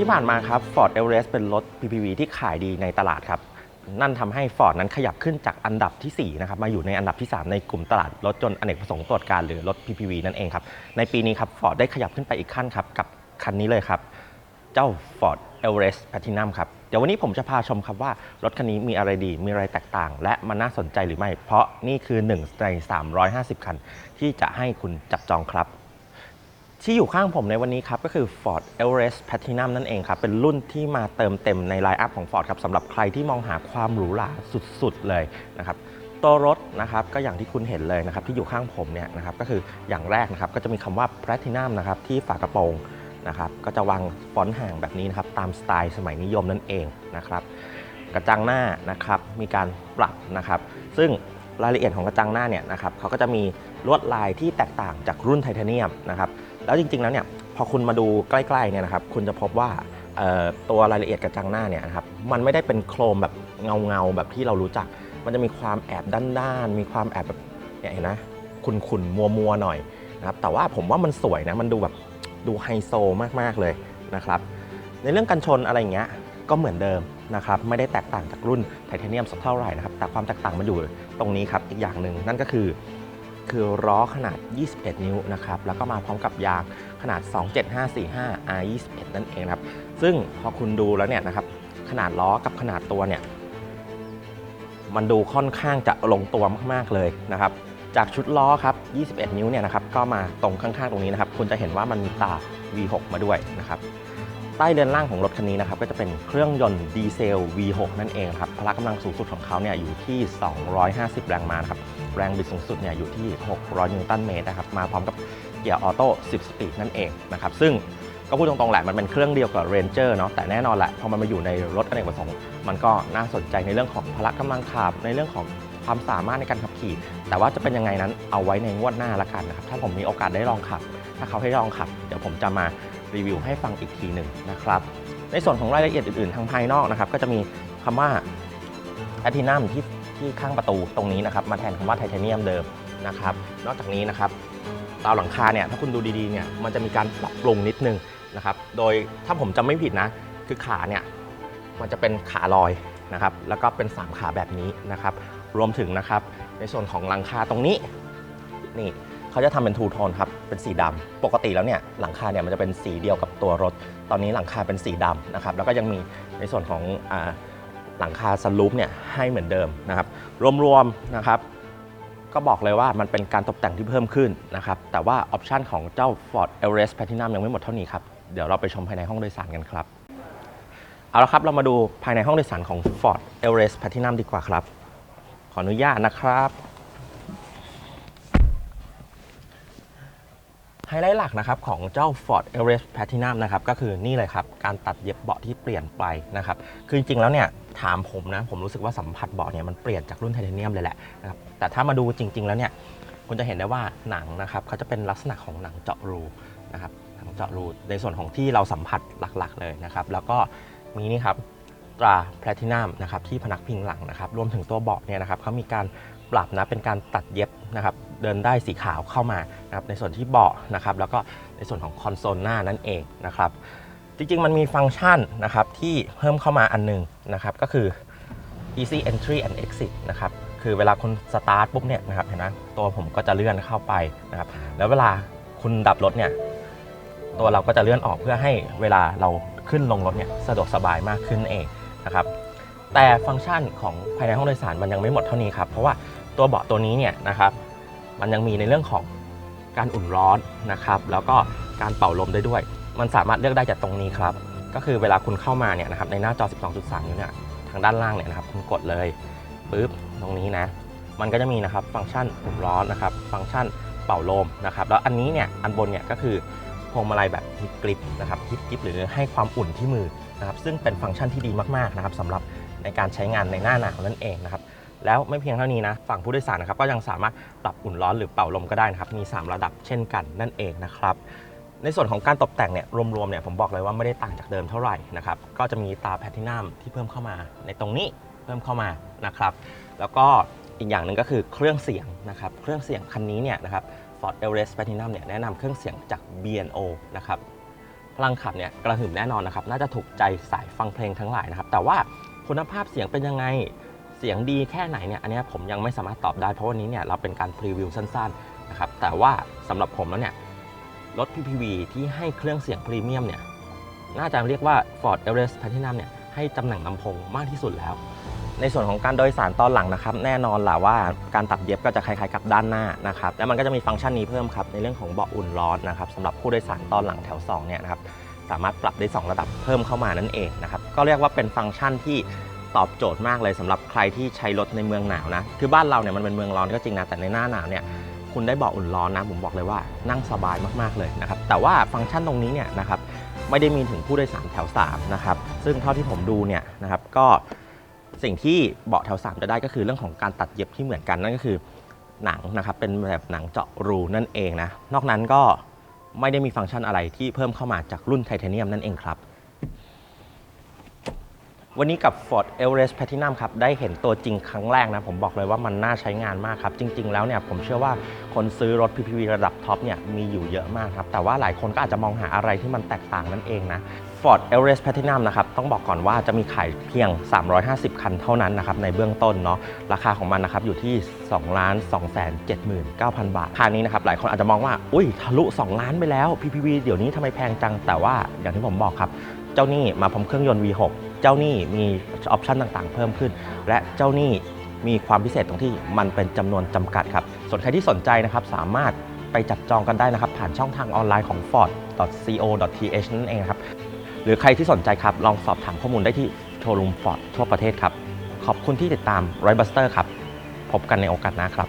ที่ผ่านมาครับ Ford Everest เป็นรถ PPV ที่ขายดีในตลาดครับ นั่นทำให้ Ford นั้นขยับขึ้นจากอันดับที่ 4 นะครับ มาอยู่ในอันดับที่ 3 ในกลุ่มตลาดรถยนอเนกประสงค์ตรวจการหรือรถ PPV นั่นเองครับ ในปีนี้ครับ Ford ได้ขยับขึ้นไปอีกขั้นครับ กับคันนี้เลยครับ เจ้า Ford Everest Platinum ครับ เดี๋ยววันนี้ผมจะพาชมครับว่า รถคันนี้มีอะไรดี มีอะไรแตกต่าง และมันน่าสนใจหรือไม่ เพราะนี่คือ 1 ใน 350 คัน ที่จะให้คุณจับจองครับ ที่อยู่ข้างผมในวันนี้ครับ ก็คือ Ford Everest Platinum นั่นเองครับ เป็นรุ่นที่มาเติมเต็มในไลน์อัพของ Ford ครับสำหรับใครที่มองหาความหรูหราสุดๆ เลยนะครับตัวรถนะครับก็อย่างที่คุณเห็นเลยนะครับที่อยู่ข้างผมเนี่ยนะครับก็คืออย่างแรกนะครับก็จะมีคำว่า Platinum นะครับที่ฝากระโปรงนะครับก็จะวางฟอนต์ห่างแบบนี้นะครับตามสไตล์สมัยนิยมนั่นเองนะครับกระจังหน้านะครับมีการปรับนะครับ ซึ่ง รายละเอียดของกระจังหน้าเนี่ยนะครับเขาก็จะมีลวดลายที่แตกต่างจากรุ่นไทเทเนียมนะครับแล้วจริงๆแล้วเนี่ยพอคุณมาดูใกล้ๆเนี่ยนะครับคุณจะพบว่าตัวรายละเอียดกระจังหน้าเนี่ยนะครับมันไม่ได้เป็นโครมแบบเงาๆแบบที่เรารู้จัก มันจะมีความแอบด้านๆมีความแอบแบบเนี่ยเห็นนะขุ่นๆมัวๆหน่อยนะครับแต่ว่าผมว่ามันสวยนะมันดูแบบดูไฮโซมากๆเลยนะครับในเรื่องกันชนอะไรอย่างเงี้ย ก็เหมือนเดิมนะครับไม่ได้แตกต่างจากรุ่นไทเทเนียมสักเท่าไหร่นะครับแต่ความแตกต่างมันอยู่ตรงนี้ครับอีกอย่างหนึ่งนั่นก็คือคือล้อขนาด 21 นิ้วนะครับ แล้วก็มาพร้อมกับยางขนาด 27545 R21 นั่นเองครับ ซึ่งพอคุณดูแล้วเนี่ยนะครับ ขนาดล้อกับขนาดตัวเนี่ย มันดูค่อนข้างจะลงตัวมากๆเลยนะครับ จากชุดล้อครับ 21 นิ้วเนี่ยนะครับ ก็มาตรงข้างๆตรงนี้นะครับ คุณจะเห็นว่ามันมีตา V6 มาด้วยนะครับ ใต้เรือนล่างของรถคันนี้นะครับก็จะเป็นเครื่องยนต์ดีเซล V6 นั่นเองครับพละกำลังสูงสุดของเขาเนี่ยอยู่ที่ 250 แรงม้านะครับแรงบิดสูงสุดเนี่ยอยู่ที่ 600 นิวตันเมตรนะครับมาพร้อมกับเกียร์ออโต้ 10 สปีดนั่นเองนะครับซึ่งก็พูดตรงๆแหละมันเป็นเครื่องเดียวกับ Ranger เนาะแต่แน่นอนแหละพอมันมาอยู่ในรถอเนกประสงค์มันก็น่าสนใจในเรื่องของพละกำลังขับในเรื่องของความสามารถในการขับขี่ แต่ว่าจะเป็นยังไงนั้นเอาไว้ในงวดหน้าละกันนะครับถ้าผมมีโอกาสได้ลองขับ ถ้าเขาให้ลองขับ เดี๋ยวผมจะมา รีวิวให้ฟังอีกทีหนึ่งนะครับ ในส่วนของรายละเอียดอื่นๆ ทางภายนอกนะครับ ก็จะมีคำว่าแพทินัมที่ที่ข้างประตูตรงนี้นะครับ มาแทนคำว่าไทเทเนียมเดิมนะครับ นอกจากนี้นะครับราวหลังคาเนี่ยถ้าคุณดูดีๆเนี่ยมันจะมีการปรับปรุงนิดนึงนะครับ โดยถ้าผมจำไม่ผิดนะ คือขาเนี่ยมันจะเป็นขาลอยนะครับ แล้วก็เป็น 3 ขาแบบนี้นะครับ รวมถึงนะครับ ในส่วนของหลังคาตรงนี้นี่ เขาจะทำเป็นทูโทนครับ เป็นสีดำปกติแล้วเนี่ยหลังคาเนี่ยมันจะเป็นสีเดียวกับตัวรถ ตอนนี้หลังคาเป็นสีดำนะครับ แล้วก็ยังมีในส่วนของอาหลังคาสลูปเนี่ยให้เหมือนเดิมนะครับ รวมๆนะครับ ก็บอกเลยว่ามันเป็นการตกแต่งที่เพิ่มขึ้นนะครับ แต่ว่าออปชันของเจ้า Ford Everest Platinum ยังไม่หมดเท่านี้ครับ เดี๋ยวเราไปชมภายในห้องโดยสารกันครับ เอาละครับ เรามาดูภายในห้องโดยสารของ Ford Everest Platinum ดีกว่าครับ ขออนุญาตนะครับ ไฮไลท์หลักนะครับของเจ้า Ford Everest Platinum นะครับก็คือนี่เลยครับการตัดเย็บเบาะที่เปลี่ยนไปนะครับคือจริงๆแล้วเนี่ยถามผมนะผมรู้สึกว่าสัมผัสเบาะเนี่ยมันเปลี่ยนจากรุ่นไทเทเนียมเลยแหละนะครับแต่ถ้ามาดูจริง ๆ แล้วเนี่ยคุณจะเห็นได้ว่าหนังนะครับเขาจะเป็นลักษณะของหนังเจาะรูนะครับหนังเจาะรูในส่วนของที่เราสัมผัสหลักๆ เลยนะครับแล้วก็มีนี่ครับตราแพลตินัมนะครับที่พนักพิงหลังนะครับรวมถึงตัวเบาะเนี่ยนะครับเขามีการปรับนะเป็นการตัดเย็บนะครับ เดินได้สีขาวเข้ามานะครับในส่วนที่เบาะนะครับแล้วก็ในส่วนของคอนโซลหน้านั่นเองนะครับจริงๆ มันมีฟังก์ชันนะครับที่เพิ่มเข้ามาอันหนึงนะครับก็คือ easy entry and exit นะครับคือเวลาคุณสตาร์ทปุ๊บเนี่ยนะครับเห็นไหมตัวผมก็จะเลื่อนเข้าไปนะครับแล้วเวลาคุณดับรถเนี่ยตัวเราก็จะเลื่อนออกเพื่อให้เวลาเราขึ้นลงรถเนี่ยสะดวกสบายมากขึ้นเองนะครับแต่ฟังก์ชันของภายในห้องโดยสารมันยังไม่หมดเท่านี้ครับเพราะว่าตัวเบาะตัวนี้เนี่ยนะครับ มันยังมีในเรื่องของการอุ่นร้อนนะครับ แล้วก็การเป่าลมได้ด้วย มันสามารถเลือกได้จากตรงนี้ครับ ก็คือเวลาคุณเข้ามาเนี่ยนะครับในหน้าจอ 12.3 นิ้วเนี่ยทางด้านล่างเนี่ยนะครับคุณกดเลยปุ๊บตรงนี้นะ มันก็จะมีนะครับฟังก์ชันอุ่นร้อนนะครับ ฟังก์ชันเป่าลมนะครับ แล้วอันนี้เนี่ยอันบนเนี่ยก็คือพวงมาลัยแบบฮิปกริปนะครับฮิปกริปหรือให้ความอุ่นที่มือนะครับ ซึ่งเป็นฟังก์ชันที่ดีมากๆนะครับสำหรับในการใช้งานในหน้าหนาวนั่นเองนะครับ แล้วไม่เพียงเท่านี้นะ ฝั่งผู้โดยสารนะครับก็ยังสามารถปรับอุ่นร้อนหรือเป่าลมก็ได้นะครับ มี 3 ระดับเช่นกันนั่นเองนะครับ ในส่วนของการตกแต่งเนี่ยรวมๆเนี่ยผมบอกเลยว่าไม่ได้ต่างจากเดิมเท่าไหร่นะครับ ก็จะมีตาแพลตินัมที่เพิ่มเข้ามาในตรงนี้เพิ่มเข้ามานะครับ แล้วก็อีกอย่างหนึ่งก็คือเครื่องเสียงนะครับ เครื่องเสียงคันนี้เนี่ยนะครับ Ford Everest Platinum เนี่ยแนะนำเครื่องเสียงจาก B&O นะครับพลังขับเนี่ยกระหึ่มแน่นอนนะครับ น่าจะถูกใจสายฟังเพลงทั้งหลายนะครับ แต่ว่าคุณภาพเสียงเป็นยังไง เสียงดีแค่ไหนเนี่ยอันนี้ผมยังไม่สามารถตอบได้เพราะวันนี้เนี่ยเราเป็นการพรีวิวสั้นๆนะครับแต่ว่าสำหรับผมแล้วเนี่ยรถ PPV ที่ให้เครื่องเสียงพรีเมียมเนี่ยน่าจะเรียกว่า Ford Everest Platinum เนี่ยให้ตำแหน่งลำโพงมากที่สุดแล้ว ในส่วนของการโดยสารตอนหลังนะครับแน่นอนแหละว่าการตัดเย็บก็จะคล้ายๆกับด้านหน้านะครับแล้วมันก็จะมีฟังก์ชันนี้เพิ่มครับในเรื่องของเบาะอุ่นร้อนนะครับสำหรับผู้โดยสารตอนหลังแถว2เนี่ยนะครับสามารถปรับได้ 2 ระดับเพิ่มเข้ามานั่นเองนะครับก็เรียกว่าเป็นฟังก์ชันที่ ตอบโจทย์มากเลยสำหรับใครที่ใช้รถในเมืองหนาวนะ คือบ้านเราเนี่ยมันเป็นเมืองร้อนก็จริงนะ แต่ในหน้าหนาวเนี่ยคุณได้เบาะอุ่นร้อนนะ ผมบอกเลยว่านั่งสบายมากๆเลยนะครับ แต่ว่าฟังก์ชันตรงนี้เนี่ยนะครับไม่ได้มีถึงผู้โดยสารแถว3นะครับ ซึ่งเท่าที่ผมดูเนี่ยนะครับก็สิ่งที่เบาะแถว3จะได้ก็คือเรื่องของการตัดเย็บที่เหมือนกันนั่นก็คือหนังนะครับเป็นแบบหนังเจาะรูนั่นเองนะ นอกนั้นก็ไม่ได้มีฟังก์ชันอะไรที่เพิ่มเข้ามาจากรุ่นไทเทเนียมนั่นเองครับ วันนี้กับ Ford Everest Platinum ครับ ได้เห็นตัวจริงครั้งแรกนะ ผมบอกเลยว่ามันน่าใช้งานมากครับ จริง ๆ แล้วเนี่ยผมเชื่อว่าคนซื้อรถ PPV ระดับท็อปเนี่ยมีอยู่เยอะมากครับ แต่ว่าหลายคนก็อาจจะมองหาอะไรที่มันแตกต่างนั่นเองนะ Ford Everest Platinum นะครับ ต้องบอกก่อนว่าจะมีขายเพียง 350 คันเท่านั้นนะครับ ในเบื้องต้นเนาะราคาของมันนะครับอยู่ที่2ล้าน2 7 9 0 0 0 บาทคันนี้นะครับหลายคนอาจจะมองว่า อุ้ยทะลุ 2 ล้านไปแล้ว PPV เดี๋ยวนี้ทำไมแพงจังแต่ว่าอย่างที่ผมบอกครับ เจ้านี่มาพร้อมเครื่องยนต์ V6 เจ้านี่มีออปชันต่างๆ เพิ่มขึ้น และเจ้านี่มีความพิเศษตรงที่มันเป็นจำนวนจำกัดครับส่วนใครที่สนใจนะครับสามารถไปจับจองกันได้นะครับ ผ่านช่องทางออนไลน์ของ ford.co.th นั่นเองครับ หรือใครที่สนใจครับลองสอบถามข้อมูลได้ที่โชว์รูมฟอร์ดทั่วประเทศครับ ขอบคุณที่ติดตาม r อยบัสเตอร์ครับ พบกันในโอกาสหน้าครับ